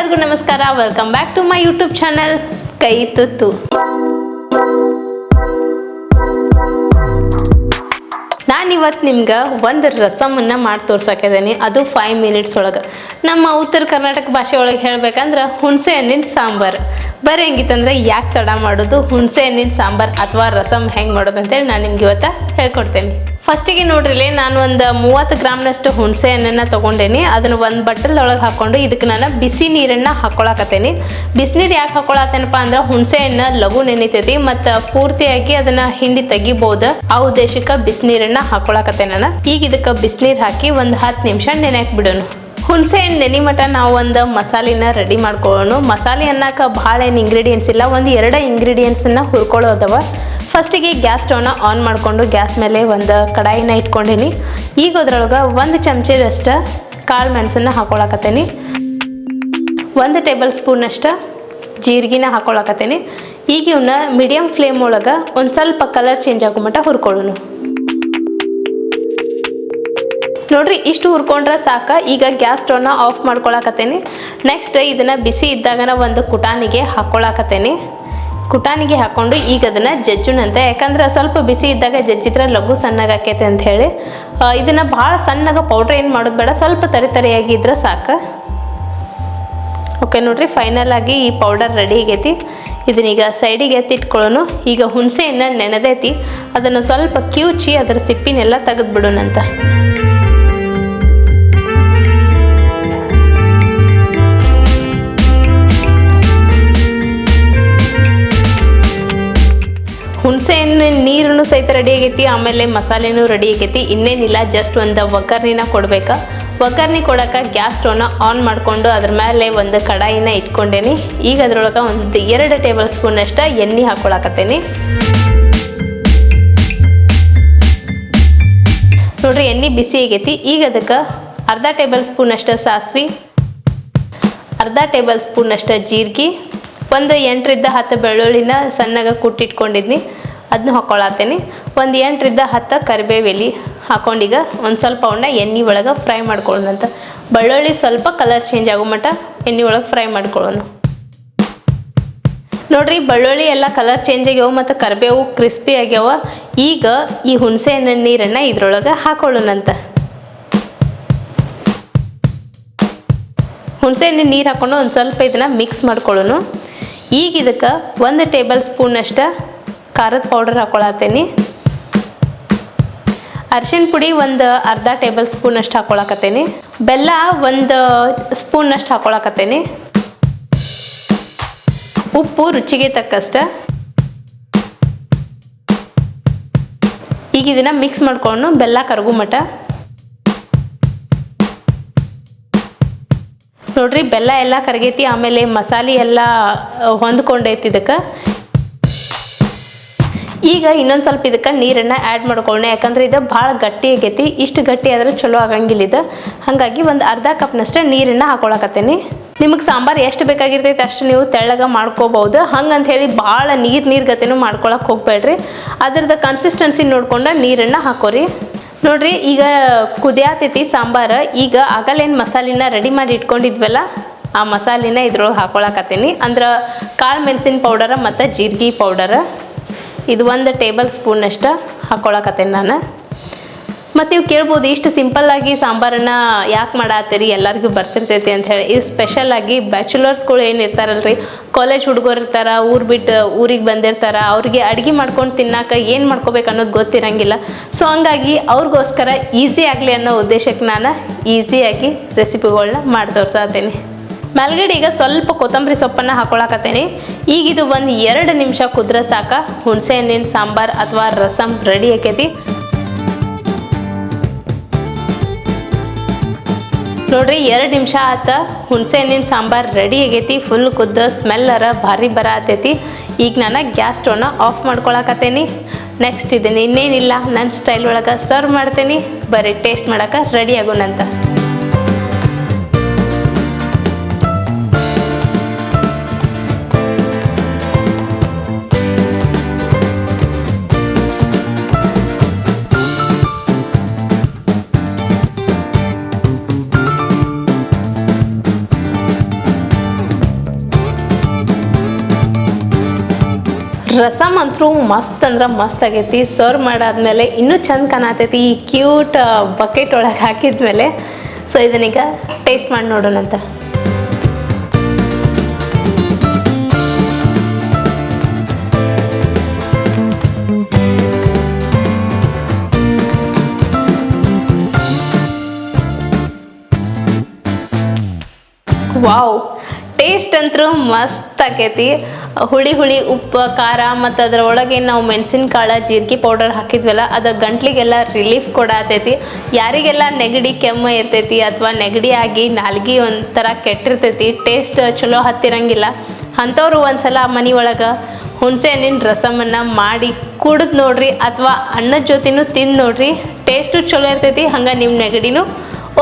ನಮಸ್ಕಾರ. Welcome back to my YouTube channel ಕೈ ತುತ್ತು. ನಾನು ಇವತ್ತು ನಿಮ್ಗೆ ಒಂದು ರಸಮನ್ನು ಮಾಡಿ ತೋರ್ಸಕಿದ್ದೀನಿ ಅದು ಫೈವ್ ಮಿನಿಟ್ಸ್ ಒಳಗೆ. ನಮ್ಮ ಉತ್ತರ ಕರ್ನಾಟಕ ಭಾಷೆ ಒಳಗೆ ಹೇಳ್ಬೇಕಂದ್ರೆ ಹುಣಸೆ ಹಣ್ಣಿನ ಸಾಂಬಾರು. ಬರೀ ಹೆಂಗಿತ್ತಂದ್ರೆ ಯಾಕೆ ತಡ ಮಾಡೋದು? ಹುಣಸೆ ಹಣ್ಣಿನ ಸಾಂಬಾರು ಅಥವಾ ರಸಮ್ ಹೆಂಗೆ ಮಾಡೋದು ಅಂತೇಳಿ ನಾನು ನಿಮ್ಗೆ ಇವತ್ತು ಹೇಳ್ಕೊಡ್ತೇನೆ. ಫಸ್ಟಿಗೆ ನೋಡ್ರಿ ನಾನು ಒಂದು ಮೂವತ್ತು ಗ್ರಾಮ್ನಷ್ಟು ಹುಣಸೆ ಹಣ್ಣನ್ನು ತೊಗೊಂಡೇನಿ. ಅದನ್ನು ಒಂದು ಬಟ್ಟಲ್ದೊಳಗೆ ಹಾಕ್ಕೊಂಡು ಇದಕ್ಕೆ ನಾನು ಬಿಸಿ ನೀರನ್ನು ಹಾಕ್ಕೊಳಕತ್ತೇನಿ ಬಿಸಿನೀರು ಯಾಕೆ ಹಾಕೊಳತ್ತೇನಪ್ಪ ಅಂದ್ರೆ ಹುಣಸೆ ಹಣ್ಣು ಲಘು ನೆನಿತೈತಿ ಮತ್ತು ಪೂರ್ತಿಯಾಗಿ ಅದನ್ನು ಹಿಂಡಿ ತೆಗಿಬೋದು. ಆ ಉದ್ದೇಶಕ್ಕೆ ಬಿಸಿನೀರನ್ನು ಹಾಕೊಳಕತ್ತೆ ನಾನು. ಈಗ ಇದಕ್ಕೆ ಬಿಸಿನೀರು ಹಾಕಿ ಒಂದು ಹತ್ತು ನಿಮಿಷ ನೆನೆಯಾಕ್ ಬಿಡೋಣ. ಹುಣಸೆ ಹಣ್ಣು ನೆನೆ ಮಟ ನಾವು ಒಂದು ಮಸಾಲಿನ ರೆಡಿ ಮಾಡ್ಕೊಳ್ಳೋಣ. ಮಸಾಲೆ ಅನ್ನಕ್ಕೆ ಭಾಳ ಏನು ಇಂಗ್ರೀಡಿಯೆಂಟ್ಸ್ ಇಲ್ಲ, ಒಂದು ಎರಡು ಇಂಗ್ರೀಡಿಯೆಂಟ್ಸನ್ನು ಹುರ್ಕೊಳ್ಳೋದವ. ಫಸ್ಟಿಗೆ ಗ್ಯಾಸ್ ಸ್ಟವ್ನ ಆನ್ ಮಾಡಿಕೊಂಡು ಗ್ಯಾಸ್ ಮೇಲೆ ಒಂದು ಕಡಾಯಿನ ಇಟ್ಕೊಂಡೀನಿ. ಈಗ ಅದ್ರೊಳಗೆ ಒಂದು ಚಮಚದಷ್ಟು ಕಾಳು ಮೆಣಸನ್ನು ಹಾಕೊಳಕತ್ತೀನಿ. ಒಂದು ಟೇಬಲ್ ಸ್ಪೂನಷ್ಟು ಜೀರಿಗೆನ ಹಾಕೊಳಕತ್ತೀನಿ. ಈಗ ಇವನ್ನ ಮೀಡಿಯಮ್ ಫ್ಲೇಮ್ ಒಳಗೆ ಒಂದು ಸ್ವಲ್ಪ ಕಲರ್ ಚೇಂಜ್ ಆಗೋ ಮಟ್ಟ ಹುರ್ಕೊಳ್ಳೋಣ. ನೋಡ್ರಿ, ಇಷ್ಟು ಹುರ್ಕೊಂಡ್ರೆ ಸಾಕು. ಈಗ ಗ್ಯಾಸ್ ಸ್ಟವ್ನ ಆಫ್ ಮಾಡ್ಕೊಳಕತ್ತೀನಿ. ನೆಕ್ಸ್ಟ್ ಇದನ್ನು ಬಿಸಿ ಇದ್ದಾಗನ ಒಂದು ಕುಟಾನಿಗೆ ಹಾಕ್ಕೊಳಕತ್ತೇನಿ ಕುಟಾನಿಗೆ ಹಾಕ್ಕೊಂಡು ಈಗ ಅದನ್ನು ಜಜ್ಜುಣಂತೆ ಯಾಕಂದ್ರೆ ಸ್ವಲ್ಪ ಬಿಸಿ ಇದ್ದಾಗ ಜಜ್ಜಿದ್ರೆ ಲಘು ಸಣ್ಣಗೆ ಆಕೈತೆ ಅಂತ ಹೇಳಿ. ಇದನ್ನ ಭಾಳ ಸಣ್ಣಗೆ ಪೌಡ್ರ್ ಏನು ಮಾಡೋದು ಬೇಡ, ಸ್ವಲ್ಪ ತರಿ ತರಿಯಾಗಿದ್ರೆ ಸಾಕು. ಓಕೆ ನೋಡ್ರಿ ಫೈನಲ್ ಆಗಿ ಈ ಪೌಡರ್ ರೆಡಿ ಆಗೈತಿ. ಇದನ್ನೀಗ ಸೈಡಿಗೆ ಎತ್ತಿಟ್ಕೊಳ್ಳೋನು. ಈಗ ಹುಣಸೆ ನೆನೆದೈತಿ. ಅದನ್ನು ಸ್ವಲ್ಪ ಕಿವುಚಿ ಅದರ ಸಿಪ್ಪಿನೆಲ್ಲ ತೆಗೆದು ನೀರನ್ನು ಸಹಿತ ರೆಡಿ ಆಗೈತಿ, ಆಮೇಲೆ ಮಸಾಲೆನೂ ರೆಡಿ ಆಗೈತಿ. ಇನ್ನೇನಿಲ್ಲ ಜಸ್ಟ್ ಒಂದು ಒಗ್ಗರ್ಣಿನ ಕೊಡಬೇಕು. ಒಗ್ಗರ್ಣಿ ಕೊಡೋಕೆ ಗ್ಯಾಸ್ ಸ್ಟೋವ್ನ ಆನ್ ಮಾಡಿಕೊಂಡು ಅದ್ರ ಮೇಲೆ ಒಂದು ಕಡಾಯಿನ ಇಟ್ಕೊಂಡೇನಿ. ಈಗ ಅದ್ರೊಳಗೆ ಒಂದು ಎರಡು ಟೇಬಲ್ ಸ್ಪೂನ್ ಅಷ್ಟ ಎಣ್ಣೆ ಹಾಕ್ಕೊಳಕತ್ತೇನಿ ನೋಡ್ರಿ, ಎಣ್ಣೆ ಬಿಸಿ ಆಗೈತಿ. ಈಗ ಅದಕ್ಕೆ ಅರ್ಧ ಟೇಬಲ್ ಸ್ಪೂನ್ ಅಷ್ಟ ಸಾಸ್ವಿ, ಅರ್ಧ ಟೇಬಲ್ ಸ್ಪೂನ್ ಅಷ್ಟ ಜೀರಿಗೆ, ಒಂದು ಎಂಟರಿಂದ ಹತ್ತು ಬೆಳ್ಳುಳ್ಳಿನ ಸಣ್ಣಗೆ ಕುಟ್ಟಿಟ್ಕೊಂಡಿದ್ನಿ. ಅದನ್ನ ಹಾಕ್ಕೊಳತ್ತೇನೆ ಒಂದು ಎಂಟರಿಂದ ಹತ್ತು ಕರಿಬೇವು ಎಲೆ ಹಾಕೊಂಡೀಗ ಒಂದು ಸ್ವಲ್ಪ ಅವನ್ನ ಎಣ್ಣೆ ಒಳಗೆ ಫ್ರೈ ಮಾಡ್ಕೊಳ್ಳೋಣಂತ ಬೆಳ್ಳುಳ್ಳಿ ಸ್ವಲ್ಪ ಕಲರ್ ಚೇಂಜ್ ಆಗೋ ಮಟ್ಟ ಎಣ್ಣೆ ಒಳಗೆ ಫ್ರೈ ಮಾಡ್ಕೊಳ್ಳೋಣ ನೋಡ್ರಿ ಬೆಳ್ಳುಳ್ಳಿ ಎಲ್ಲ ಕಲರ್ ಚೇಂಜ್ ಆಗ್ಯಾವ ಮತ್ತು ಕರಿಬೇವು ಕ್ರಿಸ್ಪಿ ಆಗ್ಯಾವ. ಈಗ ಈ ಹುಣಸೆ ಹಣ್ಣಿನ ನೀರನ್ನು ಇದ್ರೊಳಗೆ ಹಾಕೊಳ್ಳೋಣಂತ. ಹುಣಸೆ ಹಣ್ಣಿನ ನೀರು ಹಾಕೊಂಡು ಒಂದು ಸ್ವಲ್ಪ ಇದನ್ನು ಮಿಕ್ಸ್ ಮಾಡ್ಕೊಳ್ಳೋಣ ಈಗ ಇದಕ್ಕೆ ಒಂದು ಟೇಬಲ್ ಸ್ಪೂನಷ್ಟು ಖಾರದ ಪೌಡರ್ ಹಾಕೊಳತ್ತೇನಿ. ಅರ್ಶಿಣ ಪುಡಿ ಒಂದು ಅರ್ಧ ಟೇಬಲ್ ಸ್ಪೂನಷ್ಟು ಹಾಕೊಳಕತ್ತೇನಿ. ಬೆಲ್ಲ ಒಂದು ಸ್ಪೂನಷ್ಟು ಹಾಕೊಳಕತ್ತೇನಿ. ಉಪ್ಪು ರುಚಿಗೆ ತಕ್ಕಷ್ಟ. ಈಗ ಇದನ್ನು ಮಿಕ್ಸ್ ಮಾಡ್ಕೊಂಡು ಬೆಲ್ಲ ಕರಗು ಮಟ ನೋಡ್ರಿ, ಬೆಲ್ಲ ಎಲ್ಲ ಕರಗೈತಿ, ಆಮೇಲೆ ಮಸಾಲೆ ಎಲ್ಲ ಹೊಂದ್ಕೊಂಡೈತಿ ಇದಕ್ಕೆ. ಈಗ ಇನ್ನೊಂದು ಸ್ವಲ್ಪ ಇದಕ್ಕೆ ನೀರನ್ನು ಆ್ಯಡ್ ಮಾಡ್ಕೊಳ್ಳೋಣ. ಯಾಕಂದ್ರೆ ಇದು ಭಾಳ ಗಟ್ಟಿ ಆಗೈತಿ. ಇಷ್ಟು ಗಟ್ಟಿ ಆದ್ರೆ ಚಲೋ ಆಗಂಗಿಲ್ಲ ಇದು. ಹಾಗಾಗಿ ಒಂದು ಅರ್ಧ ಕಪ್ನಷ್ಟೇ ನೀರನ್ನು ಹಾಕೊಳಕತ್ತೇನೆ. ನಿಮಗೆ ಸಾಂಬಾರು ಎಷ್ಟು ಬೇಕಾಗಿರ್ತೈತೆ ಅಷ್ಟು ನೀವು ತೆಳ್ಳಗೆ ಮಾಡ್ಕೋಬೋದು ಹಂಗಂತ ಹೇಳಿ ಭಾಳ ನೀರು ನೀರು ಗತೆನೂ ಮಾಡ್ಕೊಳಕ್ಕೆ ಹೋಗ್ಬೇಡ್ರಿ. ಅದ್ರದ್ದು ಕನ್ಸಿಸ್ಟೆನ್ಸಿ ನೋಡ್ಕೊಂಡು ನೀರನ್ನು ಹಾಕೋರಿ. ನೋಡ್ರಿ, ಈಗ ಕುದಿಯಾತೈತಿ ಸಾಂಬಾರು. ಈಗ ಆಗಲೇನು ಮಸಾಲಿನ ರೆಡಿ ಮಾಡಿ ಇಟ್ಕೊಂಡಿದ್ವಲ್ಲ, ಆ ಮಸಾಲಿನ ಇದ್ರೊಳಗೆ ಹಾಕೊಳಕತ್ತೀನಿ. ಅಂದ್ರೆ ಕಾಳು ಮೆಣಸಿನ ಪೌಡರ ಮತ್ತು ಜೀರಿಗೆ ಪೌಡರ ಇದು ಒಂದು ಟೇಬಲ್ ಸ್ಪೂನಷ್ಟು ಹಾಕ್ಕೊಳಕತ್ತೇನೆ ನಾನು. ಮತ್ತು ನೀವು ಕೇಳ್ಬೋದು ಇಷ್ಟು ಸಿಂಪಲ್ಲಾಗಿ ಸಾಂಬಾರನ್ನು ಯಾಕೆ ಮಾಡತ್ತೀರಿ? ಎಲ್ಲರಿಗೂ ಬರ್ತಿರ್ತೈತಿ ಅಂತ ಹೇಳಿ. ಇದು ಸ್ಪೆಷಲಾಗಿ ಬ್ಯಾಚುಲರ್ಸ್ಗಳು ಏನು ಇರ್ತಾರಲ್ರಿ? ಕಾಲೇಜ್ ಹುಡುಗರು ಇರ್ತಾರೆ, ಊರು ಬಿಟ್ಟು ಊರಿಗೆ ಬಂದಿರ್ತಾರೆ, ಅವ್ರಿಗೆ ಅಡುಗೆ ಮಾಡ್ಕೊಂಡು ತಿನ್ನಾಕ ಏನು ಮಾಡ್ಕೋಬೇಕು ಅನ್ನೋದು ಗೊತ್ತಿರಂಗಿಲ್ಲ. ಸೊ ಹಂಗಾಗಿ ಅವ್ರಿಗೋಸ್ಕರ ಈಸಿ ಆಗಲಿ ಅನ್ನೋ ಉದ್ದೇಶಕ್ಕೆ ನಾನು ಈಸಿಯಾಗಿ ರೆಸಿಪಿಗಳನ್ನ ಮಾಡಿ ತೋರ್ಸತ್ತೀನಿ ಮೇಲ್ಗಡೆ ಈಗ ಸ್ವಲ್ಪ ಕೊತ್ತಂಬರಿ ಸೊಪ್ಪನ್ನು ಹಾಕೊಳಕತ್ತೇನೆ. ಈಗ ಇದು ಒಂದು ಎರಡು ನಿಮಿಷ ಕುದ್ರೆ ಸಾಕ. ಹುಣಸೆ ಹಣ್ಣಿನ ಸಾಂಬಾರು ಅಥವಾ ರಸಮ್ ರೆಡಿ ಆಕೈತಿ. ನೋಡ್ರಿ, ಎರಡು ನಿಮಿಷ ಆತ ಹುಣಸೆ ಹಣ್ಣಿನ ಸಾಂಬಾರು ರೆಡಿ ಆಗೈತಿ. ಫುಲ್ ಕುದ್ದ ಸ್ಮೆಲ್ಲರ ಭಾರಿ ಬರ ಆತೈತಿ ಈಗ ನಾನು ಗ್ಯಾಸ್ ಸ್ಟೋವ್ನ ಆಫ್ ಮಾಡ್ಕೊಳಕತ್ತೇನಿ. ನೆಕ್ಸ್ಟ್ ಇದನ್ನು ಇನ್ನೇನಿಲ್ಲ. ನನ್ನ ಸ್ಟೈಲ್ ಒಳಗೆ ಸರ್ವ್ ಮಾಡ್ತೀನಿ. ಬರೀ ಟೇಸ್ಟ್ ಮಾಡೋಕೆ ರೆಡಿ ಆಗೋಣಂತ ರಸಮ್ ಅಂತೂ ಮಸ್ತ್ ಅಂದ್ರೆ ಮಸ್ತ್ ಆಗೈತಿ. ಸರ್ವ್ ಮಾಡಾದ್ಮೇಲೆ ಇನ್ನೂ ಚಂದ ಕಾಣತೈತಿ. ಈ ಕ್ಯೂಟ್ ಬಕೆಟ್ ಒಳಗೆ ಹಾಕಿದ್ಮೇಲೆ. ಸೊ ಇದನ್ನೀಗ ಟೇಸ್ಟ್ ಮಾಡಿ ನೋಡೋಣಂತ ವಾವ್ ಟೇಸ್ಟ್ ಅಂತೂ ಮಸ್ತ್ ಆಕೈತಿ. ಹುಳಿ ಹುಳಿ ಉಪ್ಪು, ಖಾರ ಮತ್ತು ಅದ್ರ ಒಳಗೆ ನಾವು ಮೆಣಸಿನಕಾಳು, ಜೀರಿಗೆ ಪೌಡರ್ ಹಾಕಿದ್ವಲ್ಲ, ಅದು ಗಂಟ್ಲಿಗೆಲ್ಲ ರಿಲೀಫ್ ಕೊಡತೈತಿ ಯಾರಿಗೆಲ್ಲ ನೆಗಡಿ ಕೆಮ್ಮು ಇರ್ತೈತಿ ಅಥವಾ ನೆಗಡಿ ಆಗಿ ನಾಲ್ಗಿ ಒಂಥರ ಕೆಟ್ಟಿರ್ತೈತಿ ಟೇಸ್ಟ್ ಚಲೋ ಹತ್ತಿರಂಗಿಲ್ಲ. ಅಂಥವ್ರು ಒಂದ್ಸಲ ಮನೆ ಒಳಗೆ ಹಣ್ಣಿನ ರಸಮನ್ನು ಮಾಡಿ ಕುಡಿದು ನೋಡ್ರಿ ಅಥವಾ ಅನ್ನದ ಜೊತೆನೂ ತಿಂದು ನೋಡ್ರಿ ಟೇಸ್ಟು ಚಲೋ ಇರ್ತೈತಿ, ಹಂಗೆ ನಿಮ್ಮ ನೆಗಡಿನೂ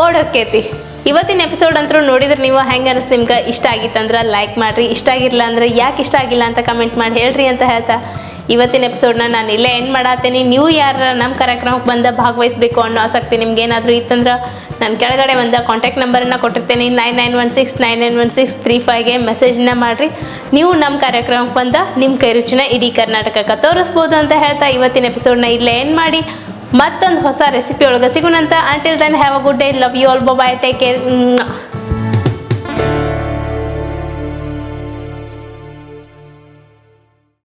ಓಡೋಕೈತಿ ಇವತ್ತಿನ ಎಪಿಸೋಡ್ ಅಂತೂ ನೋಡಿದ್ರೆ ನೀವು ಹೆಂಗೆ ಅನಿಸ್ತು? ನಿಮ್ಗೆ ಇಷ್ಟ ಆಗಿತ್ತಂದ್ರೆ ಲೈಕ್ ಮಾಡಿರಿ. ಇಷ್ಟ ಆಗಿಲ್ಲ ಅಂದ್ರೆ ಯಾಕೆ ಇಷ್ಟ ಆಗಿಲ್ಲ ಅಂತ ಕಮೆಂಟ್ ಮಾಡಿ ಹೇಳ್ರಿ ಅಂತ ಹೇಳ್ತಾ. ಇವತ್ತಿನ ಎಪಿಸೋಡ್ನ ನಾನು ಇಲ್ಲೇ ಎಂಡ್ ಮಾಡತ್ತೀನಿ ನೀವು ಯಾರ ನಮ್ಮ ಕಾರ್ಯಕ್ರಮಕ್ಕೆ ಬಂದ ಭಾಗವಹಿಸಬೇಕು ಅನ್ನೋ ಆಸಕ್ತಿ ನಿಮ್ಗೆ ಏನಾದರೂ ಇತ್ತಂದ್ರೆ ನಾನು ಕೆಳಗಡೆ ಒಂದು ಕಾಂಟ್ಯಾಕ್ಟ್ ನಂಬರನ್ನು ಕೊಟ್ಟಿರ್ತೀನಿ. Nine nine one six nine nine one six three ಫೈವ್ಗೆ ಮೆಸೇಜ್ನ ಮಾಡಿರಿ. ನೀವು ನಮ್ಮ ಕಾರ್ಯಕ್ರಮಕ್ಕೆ ಬಂದ ನಿಮ್ಮ ಕೈ ರುಚಿನ ಇಡೀ ಕರ್ನಾಟಕಕ್ಕೆ ತೋರಿಸ್ಬೋದು ಅಂತ ಹೇಳ್ತಾ. ಇವತ್ತಿನ ಎಪಿಸೋಡ್ನ ಇಲ್ಲೇ ಎಂಡ್ ಮಾಡಿ. ಮತ್ತೊಂದು ಹೊಸ ರೆಸಿಪಿ ಒಳಗೆ ಸಿಗೋಣಂತ. Until then have a good day love you all bye take care